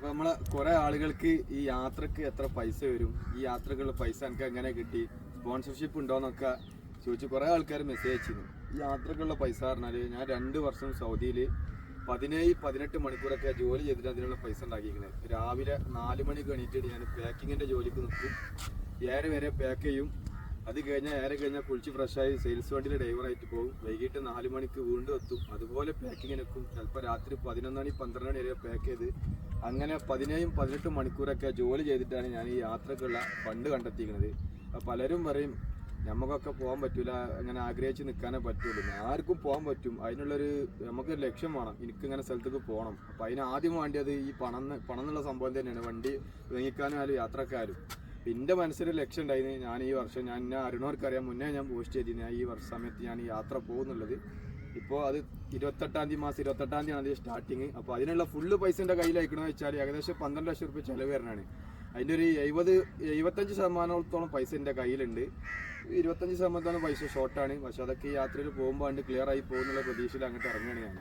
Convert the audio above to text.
അപ്പൊ നമ്മളെ കുറെ ആളുകൾക്ക് ഈ യാത്രയ്ക്ക് എത്ര പൈസ വരും? ഈ യാത്രക്കുള്ള പൈസ എനിക്ക് എങ്ങനെ കിട്ടി? സ്പോൺസർഷിപ്പ് ഉണ്ടോന്നൊക്കെ ചോദിച്ചു കുറെ ആൾക്കാർ മെസ്സേജ് അയച്ചിരുന്നു. ഈ യാത്രക്കുള്ള പൈസ പറഞ്ഞാൽ ഞാൻ രണ്ട് വർഷം സൗദിയിൽ പതിനേഴ് പതിനെട്ട് മണിക്കൂറൊക്കെ ജോലി ചെയ്തിട്ട് അതിനുള്ള പൈസ ഉണ്ടാക്കിയിരിക്കുന്നത്. രാവിലെ നാല് മണിക്ക് എണീറ്റിട്ട് ഞാൻ പാക്കിങ്ങിന്റെ ജോലിക്ക് നിൽക്കും ഏഴ് വരെ പാക്ക് ചെയ്യും. അത് കഴിഞ്ഞാൽ ഏറെ കഴിഞ്ഞാൽ കുളിച്ച് ഫ്രഷായി സെയിൽസ് വണ്ടിയിൽ ഡ്രൈവറായിട്ട് പോകും. വൈകിട്ട് നാല് മണിക്ക് വീണ്ടും എത്തും. അതുപോലെ പാക്കിങ്ങിനെക്കും ചിലപ്പോൾ രാത്രി പതിനൊന്ന് മണി പന്ത്രണ്ട് മണി വരെ പാക്ക് ചെയ്ത് അങ്ങനെ പതിനേഴും പതിനെട്ടും മണിക്കൂറൊക്കെ ജോലി ചെയ്തിട്ടാണ് ഞാൻ ഈ യാത്രക്കുള്ള ഫണ്ട് കണ്ടെത്തിയിരിക്കുന്നത്. അപ്പോൾ പലരും പറയും നമുക്കൊക്കെ പോകാൻ പറ്റൂല. അങ്ങനെ ആഗ്രഹിച്ച് നിൽക്കാനേ പറ്റുള്ളൂ. ആർക്കും പോകാൻ പറ്റും. അതിനുള്ളൊരു നമുക്കൊരു ലക്ഷ്യം വേണം. എനിക്ക് ഇങ്ങനെ സ്ഥലത്തേക്ക് പോകണം. അപ്പോൾ അതിന് ആദ്യം വേണ്ടിയത് ഈ പണം പണം എന്നുള്ള സംഭവം തന്നെയാണ്. വണ്ടി വാങ്ങിക്കാനും യാത്രക്കാരും. എന്റെ മനസ്സിലൊരു ലക്ഷ്യം ഉണ്ടായിരുന്നു ഞാൻ ഈ വർഷം ഞാൻ എന്നെ അറിയണവർക്കറിയാം മുന്നേ ഞാൻ പോസ്റ്റ് ചെയ്തിരുന്നു ഈ വർഷ സമയത്ത് ഞാൻ ഈ യാത്ര പോകുന്നുള്ളത്. ഇപ്പോൾ അത് ഇരുപത്തെട്ടാം തീയതി മാസം ഇരുപത്തെട്ടാം തീയതി ആണ് സ്റ്റാർട്ടിങ് അപ്പോൾ അതിനുള്ള ഫുള്ള് പൈസ എന്റെ കയ്യിൽ അയക്കണമെന്ന് വെച്ചാൽ ഏകദേശം പന്ത്രണ്ട് ലക്ഷം റുപ്യ ചിലവ് വരണാണ്. അതിന്റെ ഒരു എഴുപത് എഴുപത്തഞ്ച് ശതമാനത്തോളം പൈസ എന്റെ കയ്യിലുണ്ട്. ഇരുപത്തഞ്ച് ശതമാനത്തോളം പൈസ ഷോർട്ടാണ് പക്ഷെ അതൊക്കെ യാത്രയിൽ പോകുമ്പോൾ അതിന്റെ ക്ലിയർ ആയി പോകുന്നുള്ള പ്രതീക്ഷയിൽ അങ്ങോട്ട് ഇറങ്ങുകയാണ് ഞാൻ.